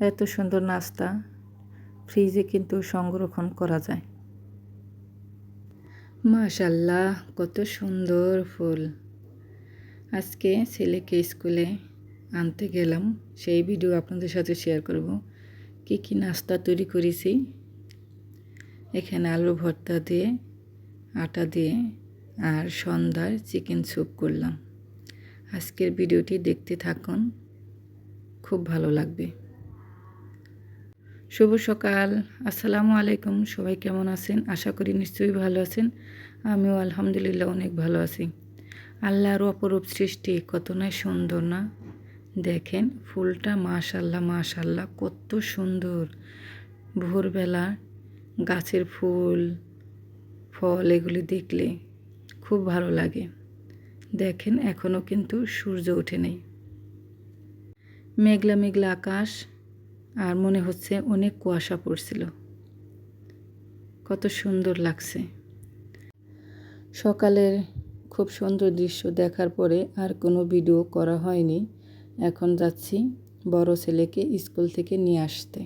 এত সুন্দর নাস্তা। ফ্রিজে কিন্তু সংরক্ষণ করা যায়। মাশাল্লাহ, কত সুন্দর ফুল। আজকে ছেলেকে স্কুলে আনতে গেলাম। সেই ভিডিও আপনাদের সাথে শেয়ার করব। কি কি নাস্তা তৈরি করেছি? এখানে আলু ভর্তা দিয়ে, আটা দিয়ে আর সন্ধ্যায় চিকেন স্যুপ করলাম। আজকের ভিডিওটি দেখতে থাকুন। খুব ভালো লাগবে। শুভ সকাল, আসসালামু আলাইকুম, সবাই কেমন আছেন? আশা করি নিশ্চয়ই ভালো আছেন। আমিও আলহামদুলিল্লাহ অনেক ভালো আছি। আল্লাহর অপরূপ সৃষ্টি কত না সুন্দর না? দেখেন ফুলটা, মাশাল্লাহ মাশাল্লাহ, কত সুন্দর। ভোরবেলা গাছের ফুল, ফল এগুলি দেখলে খুব ভালো লাগে। দেখেন এখনও কিন্তু সূর্য ওঠে নেই। মেঘলা মেঘলা আকাশ আর মনে হচ্ছে অনেক কুয়াশা পড়ছিল। কত সুন্দর লাগছে। সকালের খুব সুন্দর দৃশ্য দেখার পরে আর কোনো ভিডিও করা হয়নি। এখন যাচ্ছি বড় ছেলেকে স্কুল থেকে নিয়ে আসতে।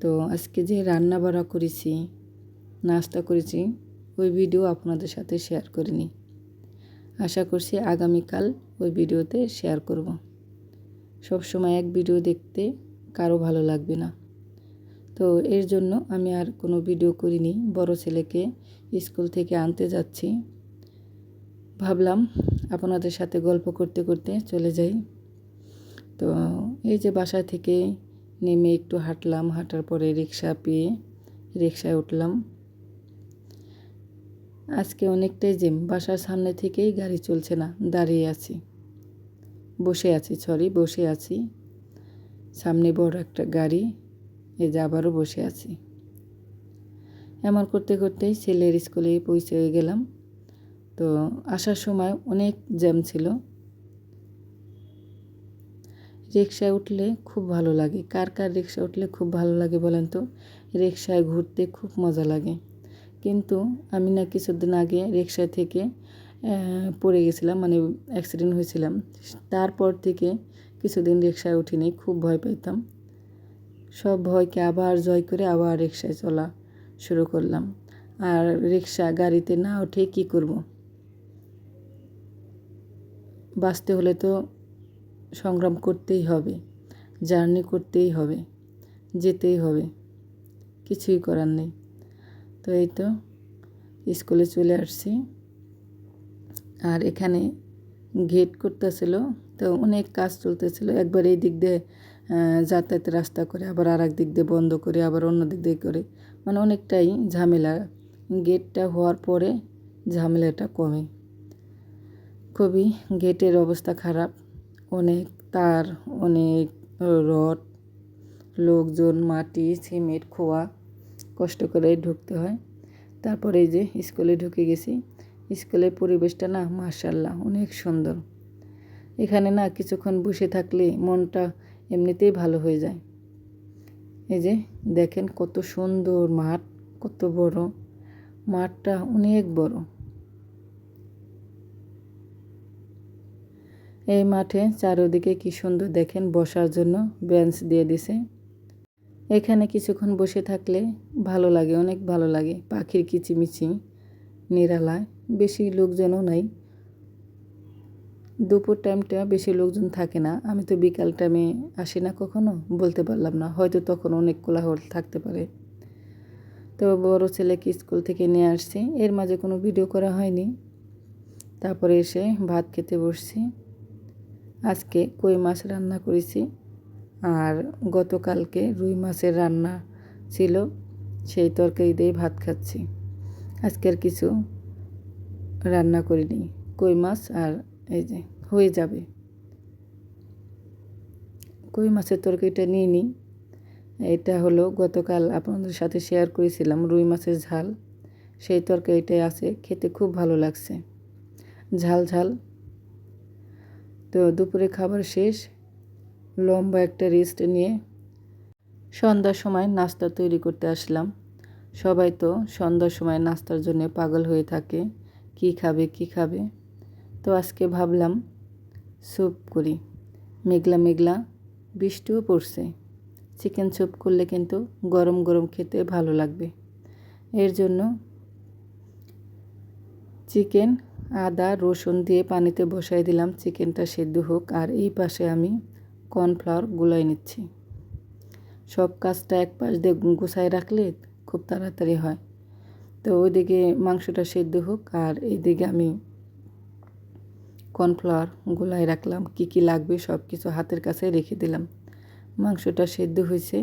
তো আজকে যে রান্না বাড়া করেছি, নাস্তা করেছি, ওই ভিডিও আপনাদের সাথে শেয়ার করিনি। আশা করছি আগামীকাল ওই ভিডিওতে শেয়ার করব। সব সময় এক ভিডিও দেখতে কারও ভালো লাগবে না। তো এর জন্য আমি আর কোনো ভিডিও করিনি। বড় ছেলেকে স্কুল থেকে আনতে যাচ্ছি। ভাবলাম আপনাদের সাথে গল্প করতে করতে চলে যাই। তো এই যে বাসা থেকে নেমে একটু হাঁটলাম। হাঁটার পরে রিক্সা পেয়ে রিক্সায় উঠলাম। আজকে অনেকটাই জিম। বাসার সামনে থেকেই গাড়ি চলছে না। দাঁড়িয়ে আছি। বসে আছি সরি বসে আছি। সামনে বড় একটা গাড়ি এই যে আবারও বসে আছি। এমন করতে করতেই ছেলের স্কুলে পৌঁছে গেলাম। তো আসার সময় অনেক জ্যাম ছিল। রিক্সায় উঠলে খুব ভালো লাগে। কার কার রিক্সা উঠলে খুব ভালো লাগে বলেন তো? রিক্সায় ঘুরতে খুব মজা লাগে। কিন্তু আমি না কিছুদিন আগে রিক্সা থেকে পড়ে গেছিলাম মানে অ্যাক্সিডেন্ট হয়েছিলাম। তারপর থেকে কিছুদিন রিক্সায় উঠিনি, খুব ভয় পাইতাম। সব ভয়কে আবার জয় করে আবার রিক্সায় চলা শুরু করলাম। আর রিক্সা গাড়িতে না উঠে কি করব? বাঁচতে হলে তো সংগ্রাম করতেই হবে, জার্নি করতেই হবে, যেতেই হবে, কিছুই করার নেই। তো এই তো, স্কুলে চলে আসছি। আর এখানে গেট করতেছিল। তো অনেক কাজ চলতেছিল। একবার এই দিক দিয়ে যাতায়াতের রাস্তা করে, আবার আর দিক দিয়ে বন্ধ করে, আবার অন্য দিক দিয়ে করে। মানে অনেকটাই ঝামেলা। গেটটা হওয়ার পরে ঝামেলাটা কমে। খুবই গেটের অবস্থা খারাপ। অনেক তার, অনেক রড, লোকজন, মাটি, সিমেন্ট, খোয়া কষ্ট করে ঢুকতে হয়। তারপরে যে স্কুলে ঢুকে গেছি। স্কুলের পরিবেশটা না মার্শাল্লাহ অনেক সুন্দর। এখানে না কিছুক্ষণ বসে থাকলে মনটা এমনিতেই ভালো হয়ে যায়। এই যে দেখেন কত সুন্দর মাঠ, কত বড়। মাঠটা অনেক বড়। এই মাঠে চারিদিকে কি সুন্দর দেখেন বসার জন্য বেঞ্চ দিয়ে দিছে। এখানে কিছুক্ষণ বসে থাকলে ভালো লাগে, অনেক ভালো লাগে। পাখির কিচিমিচি, নিরালায়। বেশি লোকজনও নাই। দুপুর টাইমটা বেশি লোকজন থাকে না। আমি তো বিকাল টাইমে আসি না কখনো, বলতে পারলাম না। হয়তো তখন অনেক কোলাহল থাকতে পারে। তো বড় ছেলেকে স্কুল থেকে নিয়ে আসছি। এর মাঝে কোনো ভিডিও করা হয়নি। তারপরে এসে ভাত খেতে বসছি। আজকে কই মাছ রান্না করেছি? আর গতকালকে রুই মাছের রান্না ছিল। সেই তরকারি দিয়ে ভাত খাচ্ছি। আজকের কিছু রান্না করিনি। কই মাছ? আর এই যে, হয়ে যাবে। কই মাছের তরকারিটা নিয়ে নিই। এটা হলো গতকাল আপনাদের সাথে শেয়ার করেছিলাম, রুই মাছের ঝাল। সেই তরকারিটাই আছে, খেতে খুব ভালো লাগছে। ঝাল ঝাল। তো দুপুরে খাবার শেষ। লম্বা একটা রেস্ট নিয়ে সন্ধ্যার সময় নাস্তা তৈরি করতে আসলাম। সবাই তো সন্ধ্যার সময় নাস্তার জন্য পাগল হয়ে থাকে। কি খাবে কি খাবে? তো আজকে ভাবলাম স্যুপ করি। মেঘলা মেঘলা বৃষ্টিও পড়ছে। চিকেন স্যুপ করলে কিন্তু গরম গরম খেতে ভালো লাগবে। এর জন্য চিকেন আদা, রসুন দিয়ে পানিতে বসাই দিলাম। চিকেনটা সেদ্ধ হোক, আর এই পাশে আমি কর্নফ্লাওয়ার গুলাই নিচ্ছি। সব কাজটা এক পাশ দিয়ে গুছায় রাখলে খুব তাড়াতাড়ি হয়। তো ওইদিকে মাংসটা সেদ্ধ হোক আর এইদিকে আমি কর্নফ্লাওয়ার গোলায় রাখলাম, কি কি লাগবে সব কিছু হাতের কাছে রেখে দিলাম। মাংসটা সেদ্ধ হয়েছে,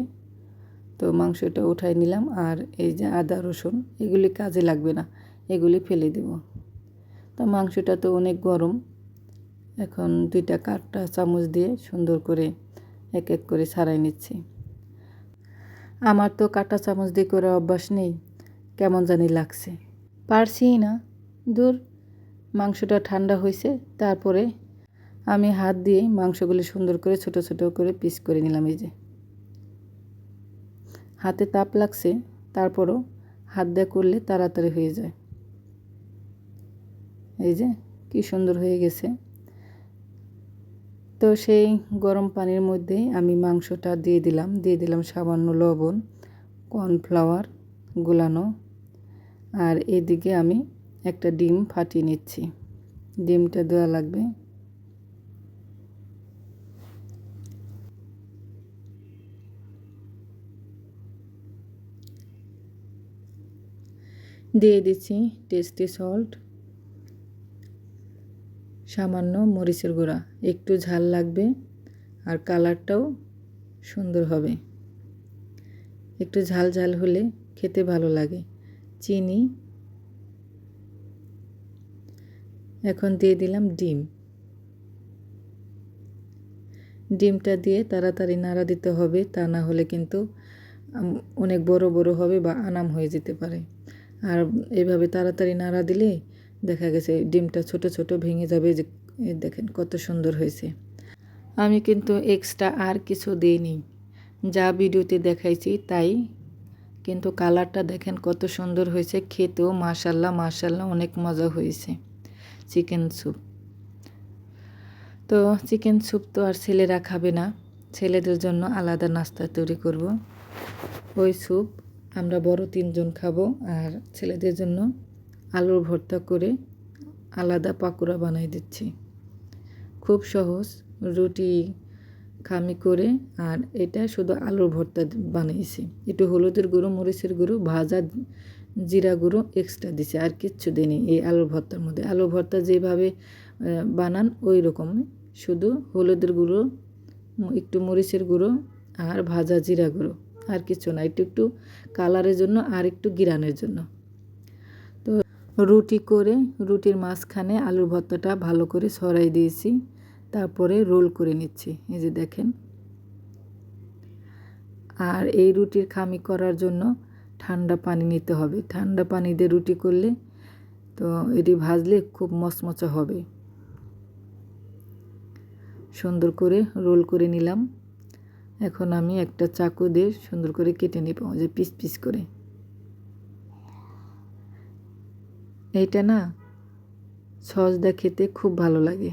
তো মাংসটা উঠাই নিলাম আর এই যে আদা, রসুন, এগুলি কাজে লাগবে না, এগুলি ফেলে দেব। তো মাংসটা তো অনেক গরম, এখন দুইটা কাঠটা চামচ দিয়ে সুন্দর করে এক এক করে ছাড়াই নিচ্ছি। আমার তো কাটা চামচ দিয়ে করে অভ্যাস নেই কেমন জানি লাগছে। পারছি না। দূর, মাংসটা ঠান্ডা হয়েছে তারপরে আমি হাত দিয়ে মাংসগুলি সুন্দর করে ছোট ছোট করে পিস করে নিলাম এই যে। হাতে তাপ লাগছে, তারপরও হাত দিয়ে করলে তাড়াতাড়ি হয়ে যায়। এই যে, কি সুন্দর হয়ে গেছে। তো সেই গরম পানির মধ্যেই আমি মাংসটা দিয়ে দিলাম। দিয়ে দিলাম সামান্য লবণ, কর্নফ্লাওয়ার গোলানো। আর এদিকে আমি একটা ডিম ফাটিয়ে নিচ্ছি। ডিমটা দেওয়া লাগবে। দিয়ে দিচ্ছি টেস্টি সল্ট সামান্য মরিচের গুঁড়া। একটু ঝাল লাগবে আর কালারটাও সুন্দর হবে। একটু ঝাল ঝাল হলে খেতে ভালো লাগে। চিনি। এখন দিয়ে দিলাম ডিম। ডিমটা দিয়ে তাড়াতাড়ি নাড়া দিতে হবে, তা না হলে কিন্তু অনেক বড় বড় হবে বা আনাম হয়ে যেতে পারে। আর এভাবে তাড়াতাড়ি নাড়া দিলে দেখা গেছে ডিমটা ছোট ছোট ভেঙে যাবে যে দেখেন কত সুন্দর হয়েছে। আমি কিন্তু এক্সট্রা আর কিছু দিইনি। যা ভিডিওতে দেখাইছি তাই কিন্তু কালারটা দেখেন কত সুন্দর হয়েছে। খেতেও মাশাল্লাহ মাশাল্লাহ অনেক মজা হয়েছে। Chicken soup. তো চিকেন স্যুপ তো আর ছেলেরা খাবে না। ছেলেদের জন্য আলাদা নাস্তা তৈরি করব। ওই স্যুপ আমরা বড় তিনজন খাব আর ছেলেদের জন্য আলুর ভর্তা করে আলাদা পাকোড়া বানাই দিচ্ছি। খুব সহজ, রুটি খামি করে আর এটা শুধু আলুর ভর্তা বানিয়েছি একটু হলুদের গুঁড়ো, মরিচের গুঁড়ো, ভাজা জিরা গুঁড়ো এক্সট্রা দিছে, আর কিচ্ছু দিইনি এই আলুর ভর্তার মধ্যে। আলু ভর্তা যেভাবে বানান ওই রকম। শুধু হলুদের গুঁড়ো একটু মরিচের গুঁড়ো আর ভাজা জিরা গুঁড়ো আর কিছু না। একটু একটু কালারের জন্য আর একটু গিরানের জন্য। তো রুটি করে, রুটির মাঝখানে আলুর ভর্তাটা ভালো করে সরাই দিয়েছি। তারপরে রোল করে নিচ্ছি, এই যে দেখেন। আর এই রুটির খামি করার জন্য ঠান্ডা পানি নিতে হবে। ঠান্ডা পানি দিয়ে রুটি করলে তো এটি ভাজলে খুব মচমচা হবে। সুন্দর করে রোল করে নিলাম। এখন আমি একটা চাকু দিয়ে সুন্দর করে কেটে নিব যে পিস পিস করে। এইটা না সজদা খেতে খুব ভালো লাগে।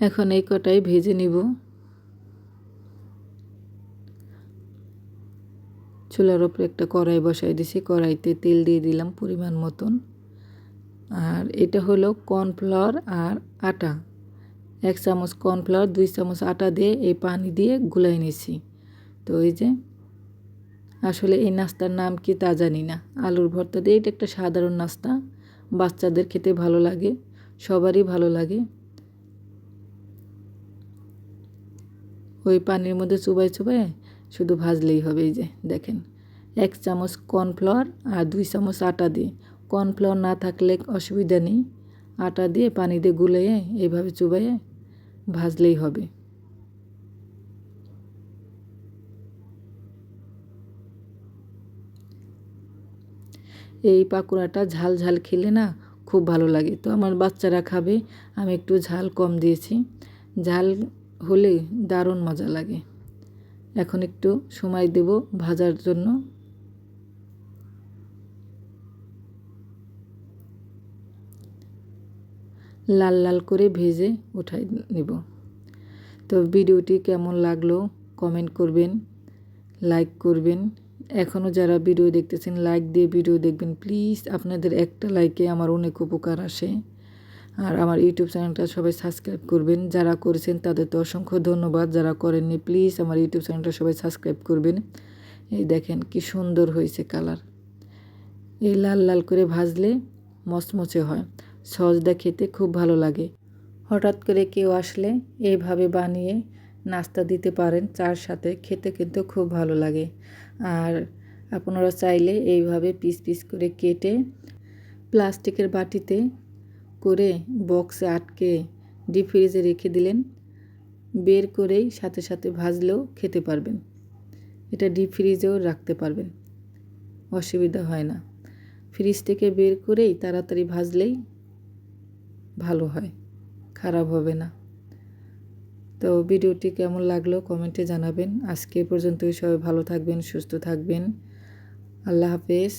এখন এই কটাই ভেজে নিব। চুলার ওপরে একটা কড়াই বসাই দিছি, কড়াইতে তেল দিয়ে দিলাম পরিমাণ মতন। আর এটা হলো কর্নফ্লাওয়ার আর আটা। এক চামচ কর্নফ্লাওয়ার, দুই চামচ আটা দিয়ে এই পানি দিয়ে গুলাই নিছি। তো এই যে, আসলে এই নাস্তার নাম কি তা জানি না। আলুর ভর্তা দিয়ে এটা একটা সাধারণ নাস্তা। বাচ্চাদের খেতে ভালো লাগে, সবারই ভালো লাগে। ওই পানির মধ্যে চুবাই চুবাই শুধু ভাজলেই হবে, এই যে দেখেন। এক চামচ কর্নফ্লাওয়ার আর দুই চামচ আটা দিয়ে। কর্নফ্লাওয়ার না থাকলে অসুবিধা নেই। আটা দিয়ে পানি দিয়ে গুলিয়ে এইভাবে চুবাইয়ে ভাজলেই হবে। এই পাকোড়াটা ঝাল ঝাল খেলে না খুব ভালো লাগে। তো আমার বাচ্চারা খাবে, আমি একটু ঝাল কম দিয়েছি। ঝাল হলে দারুণ মজা লাগে। এখন একটু সময় দেব ভাজার জন্য। লাল লাল করে ভেজে উঠাই নেব। তো ভিডিওটি কেমন লাগল কমেন্ট করবেন, লাইক করবেন। এখনও যারা ভিডিও দেখতেছেন, লাইক দিয়ে ভিডিও দেখবেন, প্লিজ আপনাদের একটা লাইকে আমার অনেক উপকার আসে। আর আমার ইউটিউব চ্যানেলটা সবাই সাবস্ক্রাইব করবেন। যারা করেছেন তাদের তো অসংখ্য ধন্যবাদ। যারা করেননি প্লিজ আমার ইউটিউব চ্যানেলটা সবাই সাবস্ক্রাইব করবেন। এই দেখেন কি সুন্দর হয়েছে কালার। এই লাল লাল করে ভাজলে মচমচে হয়। সজদা খেতে খুব ভালো লাগে। হঠাৎ করে কেউ আসলে এইভাবে বানিয়ে নাস্তা দিতে পারেন চার সাথে, খেতে কিন্তু খুব ভালো লাগে। আর আপনারা চাইলে এইভাবে পিস পিস করে কেটে প্লাস্টিকের বাটিতে করে বক্সে আটকে ডিপ ফ্রিজে রেখে দিলেন। বের করেই সাথে সাথে ভাজলেও খেতে পারবেন। এটা ডিপ ফ্রিজেও রাখতে পারবেন। অসুবিধা হয় না। ফ্রিজ থেকে বের করেই তাড়াতাড়ি ভাজলেই ভালো হয়, খারাপ হবে না। তো ভিডিওটি কেমন লাগল কমেন্টে জানাবেন। আজকে এ পর্যন্তই। সবাই ভালো থাকবেন, সুস্থ থাকবেন। আল্লাহ হাফেজ।